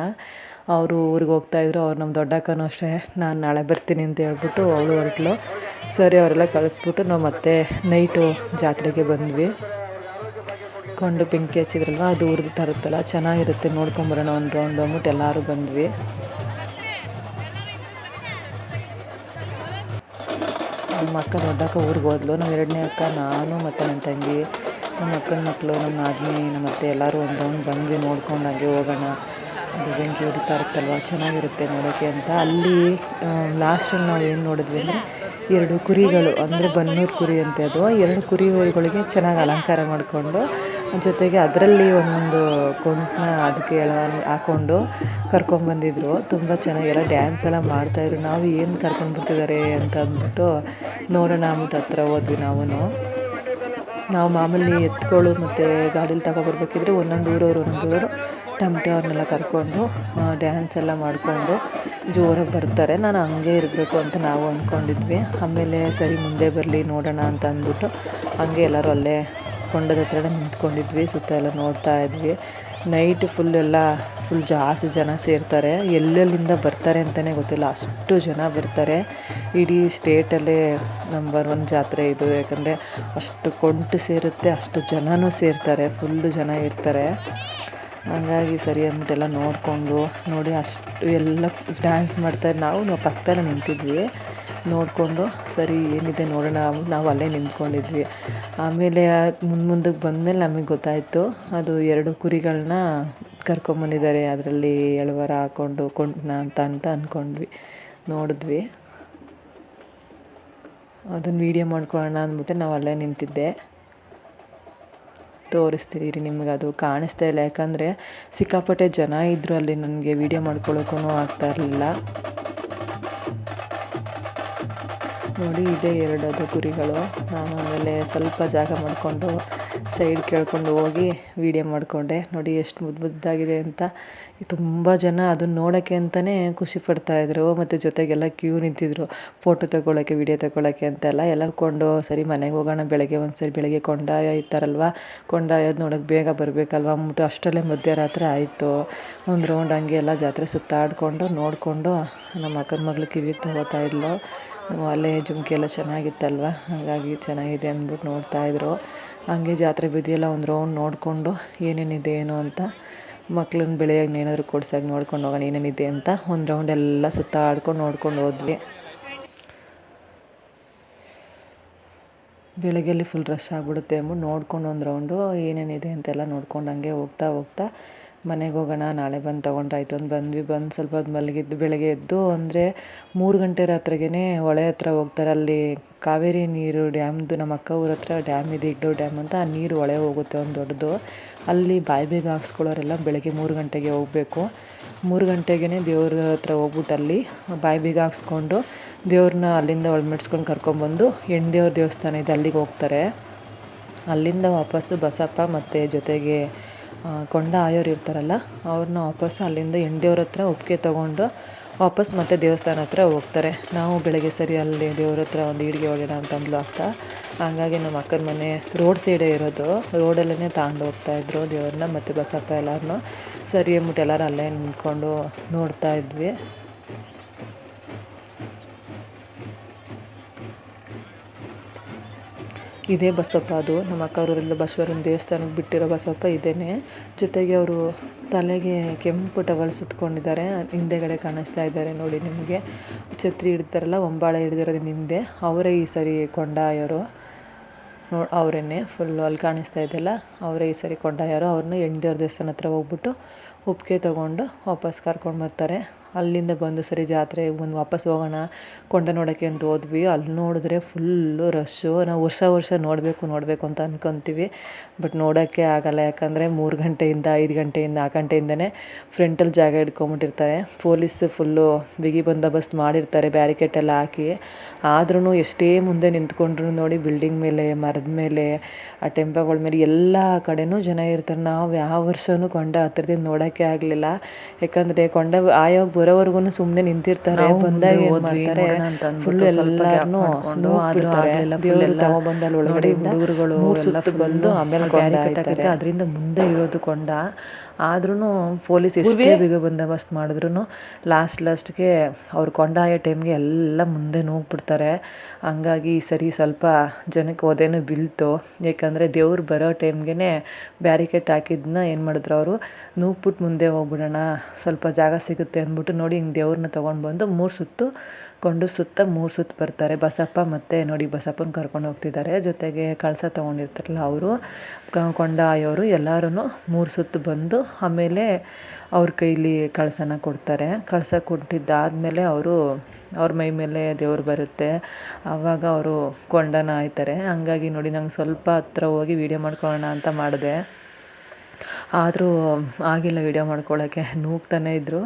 ಅವರು ಊರಿಗೆ ಹೋಗ್ತಾಯಿದ್ರು ಅವ್ರು ನಮ್ಮ ದೊಡ್ಡಕ್ಕನೂ ಅಷ್ಟೇ. ನಾನು ನಾಳೆ ಬರ್ತೀನಿ ಅಂತ ಹೇಳ್ಬಿಟ್ಟು ಅವಳು ಹೊರಟ್ಲು ಸರಿ, ಅವರೆಲ್ಲ ಕಳಿಸ್ಬಿಟ್ಟು ನಾವು ಮತ್ತೆ ನೈಟು ಜಾತ್ರೆಗೆ ಬಂದ್ವಿ. ಕೊಂಡು ಬೆಂಕಿ ಹಚ್ಚಿದ್ರಲ್ವ? ಅದು ಉರಿದು ತರುತ್ತಲ್ಲ, ಚೆನ್ನಾಗಿರುತ್ತೆ. ನೋಡ್ಕೊಂಬರೋಣ ಒಂದು ರೌಂಡ್ ಬಂದ್ಬಿಟ್ಟು ಎಲ್ಲರೂ ಬಂದ್ವಿ. ನಮ್ಮ ಅಕ್ಕ ದೊಡ್ಡಕ್ಕ ಊರಿಗೆ ಹೋದ್ಲು. ನಮ್ಮ ಎರಡನೇ ಅಕ್ಕ, ನಾನು ಮತ್ತು ನನ್ನ ತಂಗಿ, ನಮ್ಮ ಅಕ್ಕನ ಮಕ್ಕಳು ನಮ್ಮ ನಾದಿನಿ, ನಮ್ಮ ಅತ್ತೆ ಎಲ್ಲರೂ ಒಂದು ರೌಂಡ್ ಬಂದ್ವಿ. ನೋಡ್ಕೊಂಡು ಹಾಗೆ ಹೋಗೋಣ. ಅದು ಬೆಂಕಿ ಉರಿತಾ ಇರುತ್ತಲ್ವ ಚೆನ್ನಾಗಿರುತ್ತೆ ನೋಡೋಕ್ಕೆ ಅಂತ. ಅಲ್ಲಿ ಲಾಸ್ಟಲ್ಲಿ ನಾವು ಏನು ನೋಡಿದ್ವಿ ಅಂದರೆ, ಎರಡು ಕುರಿಗಳು, ಅಂದರೆ ಬನ್ನೂರು ಕುರಿ ಅಂತೆ ಅದು. ಎರಡು ಕುರಿಗಳಿಗೆ ಚೆನ್ನಾಗಿ ಅಲಂಕಾರ ಮಾಡಿಕೊಂಡು ಜೊತೆಗೆ ಅದರಲ್ಲಿ ಒಂದು ಕೊಂಟನ್ನ ಅದಕ್ಕೆ ಎಳ ಹಾಕ್ಕೊಂಡು ಕರ್ಕೊಂಬಂದಿದ್ರು ತುಂಬ ಚೆನ್ನಾಗೆಲ್ಲ ಡ್ಯಾನ್ಸ್ ಎಲ್ಲ ಮಾಡ್ತಾಯಿದ್ರು. ನಾವು ಏನು ಕರ್ಕೊಂಡು ಬರ್ತಿದ್ದಾರೆ ಅಂತ ಅಂದ್ಬಿಟ್ಟು ನೋಡೋಣ ಅಂದ್ಬಿಟ್ಟು ಹತ್ರ ಹೋದ್ವಿ ನಾವು ನಾವು ಮಾಮೂಲಿ ಎತ್ತುಗಳು ಮತ್ತು ಗಾಡೀಲಿ ತಗೊಬರ್ಬೇಕಿದ್ರೆ ಒಂದೊಂದು ಊರವ್ರು, ಒಂದೊಂದು ಊರವರು ಟಮಟೆ ಅವ್ರನ್ನೆಲ್ಲ ಕರ್ಕೊಂಡು ಡ್ಯಾನ್ಸ್ ಎಲ್ಲ ಮಾಡಿಕೊಂಡು ಜೋರಾಗಿ ಬರ್ತಾರೆ. ನಾನು ಹಂಗೆ ಇರಬೇಕು ಅಂತ ನಾವು ಅಂದ್ಕೊಂಡಿದ್ವಿ ಆಮೇಲೆ ಸರಿ ಮುಂದೆ ಬರಲಿ, ನೋಡೋಣ ಅಂತ ಅಂದ್ಬಿಟ್ಟು ಹಂಗೆ ಎಲ್ಲರೂ ಅಲ್ಲೇ ಕೊಂಡದ ಹತ್ರ ನಿಂತ್ಕೊಂಡಿದ್ವಿ, ಸುತ್ತ ಎಲ್ಲ ನೋಡ್ತಾ ಇದ್ವಿ. ನೈಟ್ ಫುಲ್ ಎಲ್ಲ ಫುಲ್ ಜಾಸ್ತಿ ಜನ ಸೇರ್ತಾರೆ. ಎಲ್ಲೆಲ್ಲಿಂದ ಬರ್ತಾರೆ ಅಂತಲೇ ಗೊತ್ತಿಲ್ಲ. ಅಷ್ಟು ಜನ ಬರ್ತಾರೆ. ಇಡೀ ಸ್ಟೇಟಲ್ಲೇ ನಂಬರ್ ಒನ್ ಜಾತ್ರೆ ಇದು. ಯಾಕಂದರೆ ಅಷ್ಟು ಕೊಂಟು ಸೇರುತ್ತೆ, ಅಷ್ಟು ಜನನೂ ಸೇರ್ತಾರೆ ಫುಲ್ಲು ಜನ ಇರ್ತಾರೆ. ಹಂಗಾಗಿ ಸರಿ ಅಂದ್ಬಿಟ್ಟೆಲ್ಲ ನೋಡಿಕೊಂಡು ನೋಡಿ ಅಷ್ಟು ಎಲ್ಲ ಡ್ಯಾನ್ಸ್ ಮಾಡ್ತಾರೆ ನಾವು ನಾವು ಪಕ್ಕದಲ್ಲೇ ನಿಂತಿದ್ವಿ. ನೋಡಿಕೊಂಡು, ಸರಿ, ಏನಿದೆ ನೋಡೋಣ, ನಾವು ಅಲ್ಲೇ ನಿಂತ್ಕೊಂಡಿದ್ವಿ. ಆಮೇಲೆ ಮುಂದೆ ಮುಂದಕ್ಕೆ ಬಂದಮೇಲೆ ನಮಗೆ ಗೊತ್ತಾಯಿತು, ಅದು ಎರಡು ಕುರಿಗಳನ್ನ ಕರ್ಕೊಂಬಂದಿದ್ದಾರೆ, ಅದರಲ್ಲಿ ಎಳವರ ಹಾಕ್ಕೊಂಡು ಕೊಂಡ್ನ ಅಂತ ಅಂತ ಅಂದ್ಕೊಂಡ್ವಿ ನೋಡಿದ್ವಿ. ಅದನ್ನು ವೀಡಿಯೋ ಮಾಡ್ಕೊಳ್ಳೋಣ ಅಂದ್ಬಿಟ್ಟು ನಾವು ಅಲ್ಲೇ ನಿಂತಿದ್ದೆ. ತೋರಿಸ್ತೀರಿ ನಿಮ್ಗೆ, ಅದು ಕಾಣಿಸ್ತಾ ಇಲ್ಲ, ಯಾಕಂದರೆ ಸಿಕ್ಕಾಪಟ್ಟೆ ಜನ ಇದ್ದರು ಅಲ್ಲಿ, ನನಗೆ ವೀಡಿಯೋ ಮಾಡ್ಕೊಳ್ಳೋಕ್ಕೂ ಆಗ್ತಾ ಇರಲಿಲ್ಲ. ನೋಡಿ, ಇದೆ ಎರಡು ಅದು ಕುರಿಗಳು ನಾನು ಆಮೇಲೆ ಸ್ವಲ್ಪ ಜಾಗ ಮಾಡಿಕೊಂಡು ಸೈಡ್ ಕೇಳ್ಕೊಂಡು ಹೋಗಿ ವೀಡಿಯೋ ಮಾಡಿಕೊಂಡೆ. ನೋಡಿ, ಎಷ್ಟು ಮುದ್ದು ಮುದ್ದಾಗಿದೆ ಅಂತ. ತುಂಬ ಜನ ಅದನ್ನ ನೋಡೋಕ್ಕೆ ಅಂತಲೇ ಖುಷಿ ಪಡ್ತಾಯಿದ್ರು ಮತ್ತು ಜೊತೆಗೆಲ್ಲ ಕ್ಯೂ ನಿಂತಿದ್ರು. ಫೋಟೋ ತಗೊಳ್ಳೋಕ್ಕೆ ವೀಡಿಯೋ ತಗೊಳ್ಳೋಕ್ಕೆ ಅಂತೆಲ್ಲ. ಎಲ್ಲ ಕೊಂಡು ಸರಿ, ಮನೆಗೆ ಹೋಗೋಣ, ಬೆಳಗ್ಗೆ ಒಂದು ಸರಿ ಬೆಳಗ್ಗೆ ಕೊಂಡೊಯ್ತಾರಲ್ವ ಕೊಂಡಾಯೋದು ನೋಡೋಕೆ ಬೇಗ ಬರಬೇಕಲ್ವ? ಅಂದ್ಬಿಟ್ಟು ಅಷ್ಟರಲ್ಲೇ ಮಧ್ಯರಾತ್ರಿ ಆಯಿತು. ಒಂದು ರೌಂಡ್ ಹಂಗೆ ಎಲ್ಲ ಜಾತ್ರೆ ಸುತ್ತಾಡಿಕೊಂಡು, ನೋಡಿಕೊಂಡು ನಮ್ಮ ಅಕ್ಕನ ಮಗಳು ಕಿವಿಗೆ ತಗೋತಾ ಇದ್ಲು. ಅಲ್ಲೇ ಜುಮ್ಕಿ ಎಲ್ಲ ಚೆನ್ನಾಗಿತ್ತಲ್ವ? ಹಾಗಾಗಿ ಚೆನ್ನಾಗಿದೆ ಅಂದ್ಬಿಟ್ಟು ನೋಡ್ತಾಯಿದ್ರು ಹಂಗೆ ಜಾತ್ರೆ ಬೀದಿಯೆಲ್ಲ ಒಂದು ರೌಂಡ್ ನೋಡಿಕೊಂಡು ಏನೇನಿದೆ ಏನು ಅಂತ ಮಕ್ಳನ್ನ ಬೆಳೆಯಾಗಿ ಏನಾದರೂ ಕೊಡ್ಸೋಕೆ ನೋಡ್ಕೊಂಡು ಹೋಗೋಣ, ಏನೇನಿದೆ ಅಂತ ಒಂದು ರೌಂಡ್ ಎಲ್ಲ ಸುತ್ತಾಡ್ಕೊಂಡು ನೋಡ್ಕೊಂಡು ಹೋದ್ವಿ. ಬೆಳಗ್ಗೆಲ್ಲಿ ಫುಲ್ ರಶ್ ಆಗಿಬಿಡುತ್ತೆ ಅಂದ್ಬಿಟ್ಟು ನೋಡ್ಕೊಂಡು ಒಂದು ರೌಂಡು ಏನೇನಿದೆ ಅಂತೆಲ್ಲ ನೋಡ್ಕೊಂಡು ಹಂಗೆ ಹೋಗ್ತಾ ಹೋಗ್ತಾ ಮನೆಗೆ ಹೋಗೋಣ, ನಾಳೆ ಬಂದು ತೊಗೊಂಡಾಯ್ತು ಅಂತ ಬಂದ್ವಿ. ಬಂದು ಸ್ವಲ್ಪ ಹೊತ್ತು ಮಲಗಿದ್ದು ಬೆಳಗ್ಗೆ ಎದ್ದು ಅಂದರೆ ಮೂರು ಗಂಟೆ ರಾತ್ರಿಗೇ ಹೊಳೆ ಹತ್ರ ಹೋಗ್ತಾರೆ. ಅಲ್ಲಿ ಕಾವೇರಿ ನೀರು ಡ್ಯಾಮ್ದು ನಮ್ಮ ಅಕ್ಕ ಊರ ಹತ್ರ ಡ್ಯಾಮ್ ಇದೆ, ಇಗ್ಡೋ ಡ್ಯಾಮ್ ಅಂತ ಆ ನೀರು ಹೊಳೆ ಹೋಗುತ್ತೆ ಒಂದು ದೊಡ್ಡದು. ಅಲ್ಲಿ ಬಾಯಿ ಬೇಗ ಹಾಕ್ಸ್ಕೊಳ್ಳೋರೆಲ್ಲ ಬೆಳಗ್ಗೆ ಮೂರು ಗಂಟೆಗೆ ಹೋಗಬೇಕು. ಮೂರು ಗಂಟೆಗೇ ದೇವ್ರ ಹತ್ರ ಹೋಗ್ಬಿಟ್ಟು ಅಲ್ಲಿ ಬಾಯಿ ಬೀಗ ಹಾಕ್ಸ್ಕೊಂಡು ದೇವ್ರನ್ನ ಅಲ್ಲಿಂದ ಒಳಮೆಡ್ಸ್ಕೊಂಡು ಕರ್ಕೊಂಬಂದು ಹೆಣ್ಣು ದೇವ್ರ ದೇವಸ್ಥಾನ ಇದೆ ಅಲ್ಲಿಗೆ ಹೋಗ್ತಾರೆ. ಅಲ್ಲಿಂದ ವಾಪಸ್ಸು ಬಸಪ್ಪ ಮತ್ತು ಜೊತೆಗೆ ಕೊಂಡ ಆಯೋರು ಇರ್ತಾರಲ್ಲ ಅವ್ರನ್ನ ವಾಪಸ್ಸು ಅಲ್ಲಿಂದ ಹೆಣ್ದೇವ್ರ ಹತ್ರ ಒಪ್ಪಿಗೆ ತೊಗೊಂಡು ವಾಪಸ್ ಮತ್ತೆ ದೇವಸ್ಥಾನ ಹತ್ರ ಹೋಗ್ತಾರೆ. ನಾವು ಬೆಳಗ್ಗೆ ಸರಿ ಅಲ್ಲಿ ದೇವ್ರ ಹತ್ರ ಒಂದು ಈಡಿಗೆ ಹೊಡೆಯೋಣ ಅಂತಂದ್ಲು ಅಕ್ಕ. ಹಂಗಾಗಿ ನಮ್ಮ ಅಕ್ಕನ ಮನೆ ರೋಡ್ ಸೈಡೇ ಇರೋದು. ರೋಡಲ್ಲೇ ತಗೊಂಡು ಹೋಗ್ತಾಯಿದ್ರು ದೇವ್ರನ್ನ ಮತ್ತು ಬಸಪ್ಪ ಎಲ್ಲರನ್ನೂ ಸರಿ ಅಂದ್ಬಿಟ್ಟು ಎಲ್ಲರೂ ಅಲ್ಲೇ ನಿಂತ್ಕೊಂಡು ನೋಡ್ತಾ ಇದ್ವಿ. ಇದೇ ಬಸಪ್ಪ ಅದು. ನಮ್ಮ ಅಕ್ಕವ್ರೆಲ್ಲ ಬಸವರನ್ನ ದೇವಸ್ಥಾನಕ್ಕೆ ಬಿಟ್ಟಿರೋ ಬಸಪ್ಪ ಇದೇನೆ. ಜೊತೆಗೆ ಅವರು ತಲೆಗೆ ಕೆಂಪು ಟವಲ್ ಸುತ್ಕೊಂಡಿದ್ದಾರೆ. ಹಿಂದೆಗಡೆ ಕಾಣಿಸ್ತಾ ಇದ್ದಾರೆ ನೋಡಿ ನಿಮಗೆ. ಛತ್ರಿ ಹಿಡ್ತಾರಲ್ಲ, ಒಂಬಾಳೆ ಹಿಡ್ದಿರೋದು ನಿಮ್ಮದೆ ಅವರೇ ಈ ಸರಿ ಕೊಂಡಾಯೋರು. ನೋ, ಅವರೇನೆ. ಫುಲ್ಲು ಅಲ್ಲಿ ಕಾಣಿಸ್ತಾ ಇದೆಯಲ್ಲ ಅವರೇ ಈ ಸರಿ ಕೊಂಡಾಯೋರು. ಅವ್ರನ್ನ ಹೆಣ್ದೇವ್ರ ದೇವಸ್ಥಾನ ಹತ್ರ ಹೋಗ್ಬಿಟ್ಟು ಒಪ್ಪಿಗೆ ತೊಗೊಂಡು ವಾಪಸ್ ಕರ್ಕೊಂಡು ಬರ್ತಾರೆ. ಅಲ್ಲಿಂದ ಬಂದು ಸರಿ ಜಾತ್ರೆ ಬಂದು ವಾಪಸ್ ಹೋಗೋಣ, ಕೊಂಡ ನೋಡೋಕ್ಕೆ ಅಂತ ಹೋದ್ವಿ. ಅಲ್ಲಿ ನೋಡಿದ್ರೆ ಫುಲ್ಲು ರಶ್ಶು ನಾವು ವರ್ಷ ವರ್ಷ ನೋಡಬೇಕು ನೋಡಬೇಕು ಅಂತ ಅಂದ್ಕೊತೀವಿ ಬಟ್ ನೋಡೋಕ್ಕೆ ಆಗಲ್ಲ. ಯಾಕಂದರೆ ಮೂರು ಗಂಟೆಯಿಂದ ಐದು ಗಂಟೆಯಿಂದ, ನಾಲ್ಕು ಗಂಟೆಯಿಂದನೇ ಫ್ರಂಟಲ್ಲಿ ಜಾಗ ಇಟ್ಕೊಂಬಿಟ್ಟಿರ್ತಾರೆ. ಪೊಲೀಸ್ ಫುಲ್ಲು ಬಿಗಿ ಬಂದೋಬಸ್ತ್ ಮಾಡಿರ್ತಾರೆ ಬ್ಯಾರಿಕೇಡ್ ಎಲ್ಲ ಹಾಕಿ. ಆದ್ರೂ ಎಷ್ಟೇ ಮುಂದೆ ನಿಂತ್ಕೊಂಡ್ರು ನೋಡಿ ಬಿಲ್ಡಿಂಗ್ ಮೇಲೆ, ಮರದ ಮೇಲೆ, ಆ ಟೆಂಪಗಳ ಮೇಲೆ ಎಲ್ಲ ಕಡೆನೂ ಜನ ಇರ್ತಾರೆ. ನಾವು ಯಾವ ವರ್ಷವೂ ಕೊಂಡ ಹತ್ತಿರದಿಂದ ನೋಡೋಕ್ಕೆ ಆಗಲಿಲ್ಲ. ಯಾಕಂದರೆ ಕೊಂಡ ಆಯೋಗ ಬರೋವರೆಗೂ ಸುಮ್ಮನೆ ನಿಂತಿರ್ತಾರೆ ಬಂದಾಗ ಏನು ಮಾಡ್ತಾರೆ ಫುಲ್ ಎಲ್ಲಾರನು ದೇವರು ತಗೊಬಂದು ಅಲ್ಲಿ ಒಳಗಡೆ ಹುಡುಗರುಗಳು ಮೂರು ಸುತ್ತು ಬಂದು ಆಮೇಲೆ. ಅದರಿಂದ ಮುಂದೆ ಇರೋದು ಕೊಂಡ ಆದ್ರೂ ಪೊಲೀಸ್ ಎಷ್ಟೇ ಬೇಗ ಬಂದೋಬಸ್ತ್ ಮಾಡಿದ್ರು ಲಾಸ್ಟ್ ಲಾಸ್ಟ್ಗೆ ಅವ್ರು ಕೊಂಡಾಯೋ ಟೈಮ್ಗೆ ಎಲ್ಲ ಮುಂದೆ ನೋಗ್ಬಿಡ್ತಾರೆ. ಹಂಗಾಗಿ ಈ ಸರಿ ಸ್ವಲ್ಪ ಜನಕ್ಕೆ ಓದೇನು ಬೀಳ್ತು. ಯಾಕಂದರೆ ದೇವ್ರು ಬರೋ ಟೈಮ್ಗೆ ಬ್ಯಾರಿಕೇಟ್ ಹಾಕಿದ್ದನ್ನ ಏನು ಮಾಡಿದ್ರು ಅವರು? ನೂಗ್ಬಿಟ್ಟು ಮುಂದೆ ಹೋಗ್ಬಿಡೋಣ. ಸ್ವಲ್ಪ ಜಾಗ ಸಿಗುತ್ತೆ ಅಂದ್ಬಿಟ್ಟು ನೋಡಿ ಹಿಂಗೆ ದೇವ್ರನ್ನ ತೊಗೊಂಡು ಬಂದು ಮೂರು ಸುತ್ತು ಕೊಂಡು ಸುತ್ತ ಮೂರು ಸುತ್ತು ಬರ್ತಾರೆ. ಬಸಪ್ಪ ಮತ್ತು ನೋಡಿ ಬಸಪ್ಪನ ಕರ್ಕೊಂಡು ಹೋಗ್ತಿದ್ದಾರೆ. ಜೊತೆಗೆ ಕಳಸ ತೊಗೊಂಡಿರ್ತಾರಲ್ಲ ಅವರು ಕೊಂಡ ಆಯೋರು ಎಲ್ಲರೂ ಮೂರು ಸುತ್ತು ಬಂದು ಆಮೇಲೆ ಅವ್ರ ಕೈಲಿ ಕಳಸನ ಕೊಡ್ತಾರೆ. ಕಳಸ ಕೊಟ್ಟಿದ್ದಾದಮೇಲೆ ಅವರು, ಅವ್ರ ಮೈ ಮೇಲೆ ದೇವ್ರು ಬರುತ್ತೆ. ಆವಾಗ ಅವರು ಕೊಂಡನ ಆಯ್ತಾರೆ. ಹಂಗಾಗಿ ನೋಡಿ ನಂಗೆ ಸ್ವಲ್ಪ ಹತ್ರ ಹೋಗಿ ವೀಡಿಯೋ ಮಾಡ್ಕೊಳ್ಳೋಣ ಅಂತ ಮಾಡಿದೆ. ಆದರೂ ಆಗಿಲ್ಲ ವೀಡಿಯೋ ಮಾಡ್ಕೊಳ್ಳೋಕ್ಕೆ ನೂಗ್ತಾನೇ ಇದ್ದರು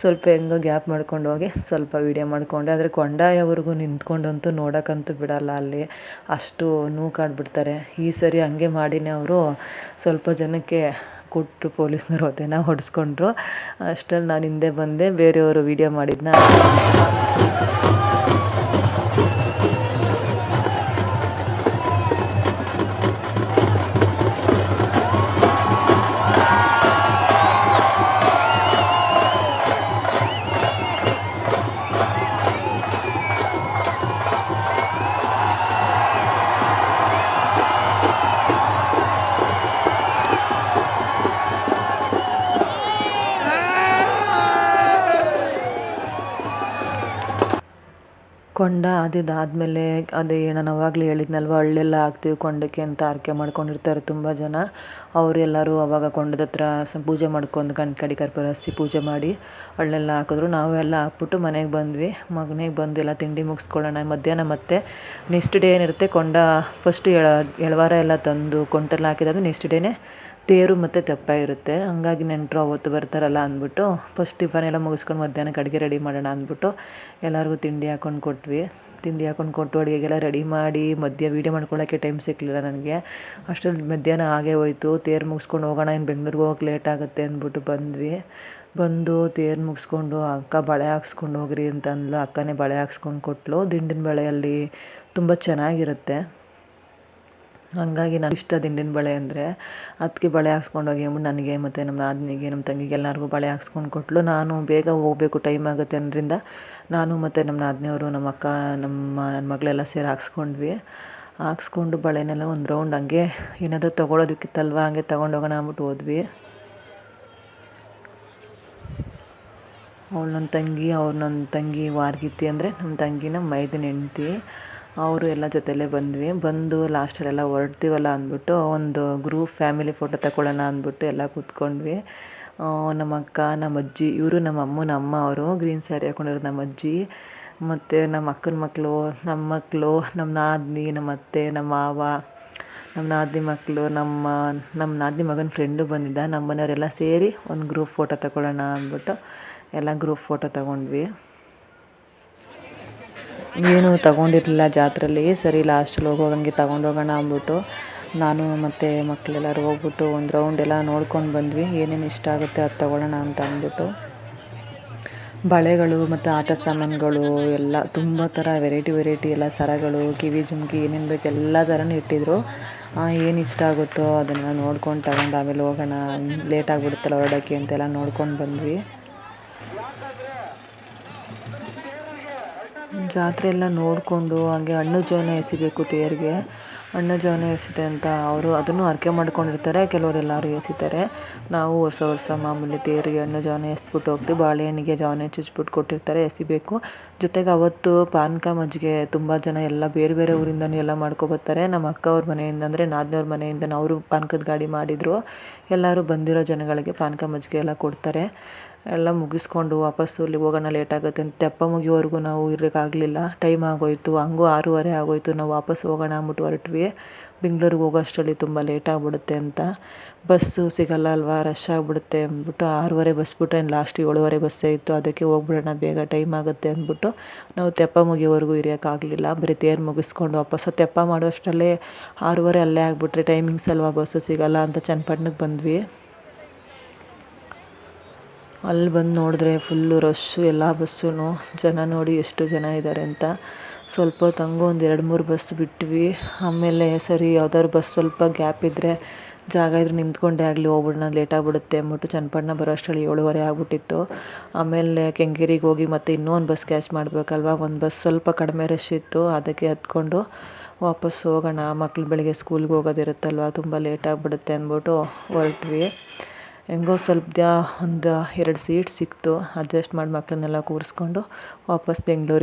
ಸ್ವಲ್ಪ ಹೆಂಗೋ ಗ್ಯಾಪ್ ಮಾಡ್ಕೊಂಡು ಹೋಗಿ ಸ್ವಲ್ಪ ವೀಡಿಯೋ ಮಾಡಿಕೊಂಡೆ. ಆದರೆ ಕೊಂಡಾಯವರೆಗೂ ನಿಂತ್ಕೊಂಡಂತೂ ನೋಡೋಕ್ಕಂತೂ ಬಿಡಲ್ಲ ಅಲ್ಲಿ. ಅಷ್ಟು ನೂಕಾಡ್ಬಿಡ್ತಾರೆ ಈ ಸರಿ ಹಂಗೆ ಮಾಡಿನೇ ಅವರು ಸ್ವಲ್ಪ ಜನಕ್ಕೆ ಕೊಟ್ಟು ಪೊಲೀಸ್ನವ್ರು ಹೊತ್ತೇನ ಹೊಡೆಸ್ಕೊಂಡ್ರು. ಅಷ್ಟರಲ್ಲಿ ನಾನು ಹಿಂದೆ ಬಂದೆ. ಬೇರೆಯವರು ವೀಡಿಯೋ ಮಾಡಿದ್ದನ್ನ ಕೊಂಡ ಅದಿದ್ದಾದಮೇಲೆ ಅದೇ ನಾನು ಅವಾಗಲೇ ಹೇಳಿದ್ನಲ್ವ, ಹಳ್ಳೆಲ್ಲ ಹಾಕ್ತೀವಿ ಕೊಂಡಕ್ಕೆ ಅಂತ ಆರ್ಕೆ ಮಾಡ್ಕೊಂಡಿರ್ತಾರೆ ತುಂಬ ಜನ. ಅವರೆಲ್ಲರೂ ಅವಾಗ ಕೊಂಡದ ಹತ್ರ ಪೂಜೆ ಮಾಡ್ಕೊಂಡು ಗಂಡು ಕಡಿ ಕರ್ಪೂರ ಹಸಿ ಪೂಜೆ ಮಾಡಿ ಹಳ್ಳೆಲ್ಲ ಹಾಕಿದ್ರು. ನಾವು ಎಲ್ಲ ಹಾಕ್ಬಿಟ್ಟು ಮನೆಗೆ ಬಂದ್ವಿ. ಮಗನಿಗೆ ಬಂದು ಎಲ್ಲ ತಿಂಡಿ ಮುಗಿಸ್ಕೊಳ್ಳೋಣ, ಮಧ್ಯಾಹ್ನ ಮತ್ತೆ ನೆಕ್ಸ್ಟ್ ಡೇ ಏನಿರುತ್ತೆ ಕೊಂಡ ಫಸ್ಟ್ ಎಳ ಎಳವಾರ ಎಲ್ಲ ತಂದು ಕೊಂಟಲ್ಲಿ ಹಾಕಿದಾಗ ನೆಕ್ಸ್ಟ್ ಡೇನೇ ತೇರು ಮತ್ತು ತೆಪ್ಪ ಇರುತ್ತೆ. ಹಂಗಾಗಿ ನೆಂಟರು ಅವತ್ತು ಬರ್ತಾರಲ್ಲ ಅಂದ್ಬಿಟ್ಟು ಫಸ್ಟ್ ಟಿಫನ್ ಎಲ್ಲ ಮುಗಿಸ್ಕೊಂಡು ಮಧ್ಯಾಹ್ನಕ್ಕೆ ಅಡುಗೆ ರೆಡಿ ಮಾಡೋಣ ಅಂದ್ಬಿಟ್ಟು ಎಲ್ಲರಿಗೂ ತಿಂಡಿ ಹಾಕ್ಕೊಂಡು ಕೊಟ್ವಿ. ತಿಂಡಿ ಹಾಕ್ಕೊಂಡು ಕೊಟ್ಟು ಅಡುಗೆಗೆಲ್ಲ ರೆಡಿ ಮಾಡಿ ಮಧ್ಯ ವೀಡಿಯೋ ಮಾಡ್ಕೊಳ್ಳೋಕ್ಕೆ ಟೈಮ್ ಸಿಕ್ಕಲಿಲ್ಲ ನನಗೆ. ಅಷ್ಟರಲ್ಲಿ ಮಧ್ಯಾಹ್ನ ಹಾಗೆ ಹೋಯಿತು. ತೇರು ಮುಗಿಸ್ಕೊಂಡು ಹೋಗೋಣ ಇನ್ನು ಬೆಂಗಳೂರಿಗೆ ಹೋಗಕ್ಕೆ ಲೇಟ್ ಆಗುತ್ತೆ ಅಂದ್ಬಿಟ್ಟು ಬಂದ್ವಿ. ಬಂದು ತೇರು ಮುಗಿಸ್ಕೊಂಡು ಅಕ್ಕ ಬಳೆ ಹಾಕ್ಸ್ಕೊಂಡು ಹೋಗ್ರಿ ಅಂತ ಅಂದ್ಲು ಅಕ್ಕನೇ ಬಳೆ ಹಾಕ್ಸ್ಕೊಂಡು ಕೊಟ್ಟಲು ದಿಂಡಿನ ಬಳೆಯಲ್ಲಿ ತುಂಬ ಚೆನ್ನಾಗಿರುತ್ತೆ. ಹಾಗಾಗಿ ನಾನು ಇಷ್ಟ ದಿಂಡಿನ ಬಳೆ ಅಂದರೆ ಅದಕ್ಕೆ ಬಳೆ ಹಾಕ್ಸ್ಕೊಂಡು ಹೋಗಿ ನನಗೆ ಮತ್ತು ನಮ್ಮ ನಾದಿನಿಗೆ ನಮ್ಮ ತಂಗಿಗೆ ಎಲ್ಲರಿಗೂ ಬಳೆ ಹಾಕ್ಸ್ಕೊಂಡು ಕೊಟ್ಟಳು ನಾನು ಬೇಗ ಹೋಗಬೇಕು ಟೈಮ್ ಆಗುತ್ತೆ ಅನ್ನೋದ್ರಿಂದ ನಾನು ಮತ್ತು ನಮ್ಮ ನಾದಿನಿಯವರು ನಮ್ಮ ಅಕ್ಕ, ನಮ್ಮ ನನ್ನ ಮಗಳೆಲ್ಲ ಸೇರಿ ಹಾಕ್ಸ್ಕೊಂಡ್ವಿ. ಹಾಕ್ಸ್ಕೊಂಡು ಬಳೆನೆಲ್ಲ ಒಂದು ರೌಂಡ್ ಹಂಗೆ ಏನಾದರೂ ತೊಗೊಳೋದಕ್ಕಿತ್ತಲ್ವ, ಹಂಗೆ ತೊಗೊಂಡೋಗೋಣ ಅಂದ್ಬಿಟ್ಟು ಹೋದ್ವಿ. ಅವಳು ನನ್ನ ತಂಗಿ, ಅವ್ರು ನನ್ನ ತಂಗಿ ವಾರ್ಗಿತ್ತಿ ಅಂದರೆ ನಮ್ಮ ತಂಗಿನ ಮೈದಿನ ಹೆಂಡ್ತಿ. ಅವರು ಎಲ್ಲ ಜೊತೆಲೇ ಬಂದ್ವಿ. ಬಂದು ಲಾಸ್ಟಲ್ಲೆಲ್ಲ ಹೊರಡ್ತೀವಲ್ಲ ಅಂದ್ಬಿಟ್ಟು ಒಂದು ಗ್ರೂಪ್ ಫ್ಯಾಮಿಲಿ ಫೋಟೋ ತಗೊಳ್ಳೋಣ ಅಂದ್ಬಿಟ್ಟು ಎಲ್ಲ ಕೂತ್ಕೊಂಡ್ವಿ. ನಮ್ಮ ಅಕ್ಕ, ನಮ್ಮ ಅಜ್ಜಿ, ಇವರು ನಮ್ಮ ಅಮ್ಮನ ಅಮ್ಮ ಅವರು ಗ್ರೀನ್ ಸ್ಯಾರಿ ಹಾಕೊಂಡಿರೋದು ನಮ್ಮ ಅಜ್ಜಿ. ಮತ್ತು ನಮ್ಮ ಅಕ್ಕನ ಮಕ್ಕಳು ನಮ್ಮ ಮಕ್ಕಳು ನಮ್ಮ ನಾದಿನಿ, ನಮ್ಮ ಅತ್ತೆ, ನಮ್ಮ ಮಾವ, ನಮ್ಮ ನಾದಿ ಮಕ್ಕಳು ನಮ್ಮ ನಮ್ಮ ನಾದಿ ಮಗನ ಫ್ರೆಂಡು ಬಂದಿದ್ದ. ನಮ್ಮ ಮನೆಯವರೆಲ್ಲ ಸೇರಿ ಒಂದು ಗ್ರೂಪ್ ಫೋಟೋ ತಗೊಳ್ಳೋಣ ಅಂದ್ಬಿಟ್ಟು ಎಲ್ಲ ಗ್ರೂಪ್ ಫೋಟೋ ತಗೊಂಡ್ವಿ. ಏನು ತಗೊಂಡಿರಲಿಲ್ಲ ಜಾತ್ರೆಯಲ್ಲಿ ಸರಿ ಲಾಸ್ಟಲ್ಲಿ ಹೋಗುವಾಗ ಹಂಗೆ ತಗೊಂಡೋಗೋಣ ಅಂದ್ಬಿಟ್ಟು ನಾನು ಮತ್ತು ಮಕ್ಕಳೆಲ್ಲರೂ ಹೋಗ್ಬಿಟ್ಟು ಒಂದು ರೌಂಡ್ ಎಲ್ಲ ನೋಡ್ಕೊಂಡು ಬಂದ್ವಿ. ಏನೇನು ಇಷ್ಟ ಆಗುತ್ತೆ ಅದು ತಗೊಳ್ಳೋಣ ಅಂತ ಅಂದ್ಬಿಟ್ಟು. ಬಳೆಗಳು ಮತ್ತು ಆಟ ಸಾಮಾನುಗಳು ಎಲ್ಲ ತುಂಬ ಥರ ವೆರೈಟಿ ವೆರೈಟಿ ಎಲ್ಲ ಸರಗಳು, ಕಿವಿ ಜುಮ್ಕಿ ಏನೇನು ಬೇಕು ಎಲ್ಲ ಥರನೂ ಇಟ್ಟಿದ್ರು. ಏನು ಇಷ್ಟ ಆಗುತ್ತೋ ಅದನ್ನು ನೋಡ್ಕೊಂಡು ತಗೊಂಡು ಆಮೇಲೆ ಹೋಗೋಣ. ಲೇಟ್ ಆಗಿಬಿಡುತ್ತಲ್ಲ ಹೊರಡೋಕ್ಕೆ ಅಂತೆಲ್ಲ ನೋಡ್ಕೊಂಡು ಬಂದ್ವಿ. ಜಾತ್ರೆ ಎಲ್ಲ ನೋಡಿಕೊಂಡು ಹಾಗೆ ಹಣ್ಣು ಜವನ ಎಸಿಬೇಕು ತೇರಿಗೆ. ಹಣ್ಣು ಜವನ ಎಸಿದೆ ಅಂತ ಅವರು ಅದನ್ನು ಹರಕೆ ಮಾಡ್ಕೊಂಡಿರ್ತಾರೆ. ಕೆಲವರು ಎಲ್ಲರೂ ಎಸಿತಾರೆ. ನಾವು ವರ್ಷ ವರ್ಷ ಮಾಮೂಲಿ ತೇರಿಗೆ ಹಣ್ಣು ಜವನ ಎಸ್ಬಿಟ್ಟು ಹೋಗ್ತೀವಿ. ಬಾಳೆಹಣ್ಣಿಗೆ ಜವನ ಚುಚ್ಬಿಟ್ಟು ಕೊಟ್ಟಿರ್ತಾರೆ. ಎಸಿಬೇಕು. ಜೊತೆಗೆ ಅವತ್ತು ಪಾನಕ ಮಜ್ಜಿಗೆ ತುಂಬ ಜನ ಎಲ್ಲ ಬೇರೆ ಬೇರೆ ಊರಿಂದನೂ ಎಲ್ಲ ಮಾಡ್ಕೊಬರ್ತಾರೆ. ನಮ್ಮ ಅಕ್ಕ ಅವ್ರ ಮನೆಯಿಂದ ಅಂದರೆ ನಾದಿನವ್ರ ಮನೆಯಿಂದ ಅವರು ಪಾನಕದ ಗಾಡಿ ಮಾಡಿದರು. ಎಲ್ಲರೂ ಬಂದಿರೋ ಜನಗಳಿಗೆ ಪಾನಕ ಮಜ್ಜಿಗೆ ಎಲ್ಲ ಕೊಡ್ತಾರೆ. ಎಲ್ಲ ಮುಗಿಸ್ಕೊಂಡು ವಾಪಸ್ಸು ಅಲ್ಲಿ ಹೋಗೋಣ ಲೇಟ್ ಆಗುತ್ತೆ ಅಂತ ತೆಪ್ಪ ಮುಗಿಯೋವರೆಗೂ ನಾವು ಇರೋಕ್ಕಾಗಲಿಲ್ಲ. ಟೈಮ್ ಆಗೋಯಿತು, ಹಂಗೂ ಆರೂವರೆ ಆಗೋಯಿತು. ನಾವು ವಾಪಸ್ ಹೋಗೋಣ ಅಂದ್ಬಿಟ್ಟು ಹೊರಟ್ವಿ. ಬೆಂಗ್ಳೂರಿಗೆ ಹೋಗೋ ಅಷ್ಟರಲ್ಲಿ ತುಂಬ ಲೇಟ್ ಆಗಿಬಿಡುತ್ತೆ ಅಂತ. ಬಸ್ಸು ಸಿಗಲ್ಲ ಅಲ್ವಾ ರಶ್ ಆಗಿಬಿಡುತ್ತೆ ಅಂದ್ಬಿಟ್ಟು ಆರೂವರೆ ಬಸ್ ಬಿಟ್ರೆ ಲಾಸ್ಟ್ ಏಳುವರೆ ಬಸ್ಸೇ ಇತ್ತು. ಅದಕ್ಕೆ ಹೋಗ್ಬಿಡೋಣ, ಬೇಗ ಟೈಮ್ ಆಗುತ್ತೆ ಅಂದ್ಬಿಟ್ಟು ನಾವು ತೆಪ್ಪ ಮುಗಿಯೋವರೆಗೂ ಇರೋಕ್ಕಾಗಲಿಲ್ಲ. ಬರೀ ತೇರು ಮುಗಿಸ್ಕೊಂಡು ವಾಪಸ್ಸು. ತೆಪ್ಪ ಮಾಡೋಷ್ಟರಲ್ಲೇ ಆರೂವರೆ ಅಲ್ಲೇ ಆಗಿಬಿಟ್ರೆ ಟೈಮಿಂಗ್ಸ್ ಅಲ್ವಾ, ಬಸ್ಸು ಸಿಗಲ್ಲ ಅಂತ ಚನ್ನಪಟ್ಟಣಕ್ಕೆ ಬಂದ್ವಿ. ಅಲ್ಲಿ ಬಂದು ನೋಡಿದ್ರೆ ಫುಲ್ಲು ರಶ್ಶು, ಎಲ್ಲ ಬಸ್ಸೂ ಜನ ನೋಡಿ ಎಷ್ಟು ಜನ ಇದ್ದಾರೆ ಅಂತ. ಸ್ವಲ್ಪ ಹೊತ್ತು ಒಂದು ಎರಡು ಮೂರು ಬಸ್ ಬಿಟ್ವಿ. ಆಮೇಲೆ ಸರಿ, ಯಾವ್ದಾದ್ರು ಬಸ್ ಸ್ವಲ್ಪ ಗ್ಯಾಪ್ ಇದ್ದರೆ ಜಾಗ ಇದ್ರೆ ನಿಂತ್ಕೊಂಡೇ ಆಗಲಿ, ಹೋಗ್ಬಿಡೋಣ ಲೇಟ್ ಆಗಿಬಿಡುತ್ತೆ ಅಂದ್ಬಿಟ್ಟು ಚನ್ನಪಟ್ಟಣ ಬರೋ ಅಷ್ಟರಲ್ಲಿ ಏಳುವರೆ ಆಗಿಬಿಟ್ಟಿತ್ತು. ಆಮೇಲೆ ಕೆಂಗೇರಿಗೆ ಹೋಗಿ ಮತ್ತೆ ಇನ್ನೂ ಒಂದು ಬಸ್ ಕ್ಯಾಚ್ ಮಾಡಬೇಕಲ್ವ? ಒಂದು ಬಸ್ ಸ್ವಲ್ಪ ಕಡಿಮೆ ರಶ್ ಇತ್ತು. ಅದಕ್ಕೆ ಹತ್ಕೊಂಡು ವಾಪಸ್ ಹೋಗೋಣ. ಮಕ್ಳು ಬೆಳಿಗ್ಗೆ ಸ್ಕೂಲ್ಗೆ ಹೋಗೋದಿರುತ್ತಲ್ವ? ತುಂಬ ಲೇಟ್ ಆಗಿಬಿಡುತ್ತೆ ಅಂದ್ಬಿಟ್ಟು ಹೊರಟ್ವಿ. ಹೆಂಗೋ ಸ್ವಲ್ಪ ದ ಒಂದು ಎರಡು ಸೀಟ್ ಸಿಕ್ತು ಅಡ್ಜಸ್ಟ್ ಮಾಡಿ ಮಕ್ಕಳನ್ನೆಲ್ಲ ಕೂರಿಸ್ಕೊಂಡು ವಾಪಸ್ ಬೆಂಗ್ಳೂರಿಗೆ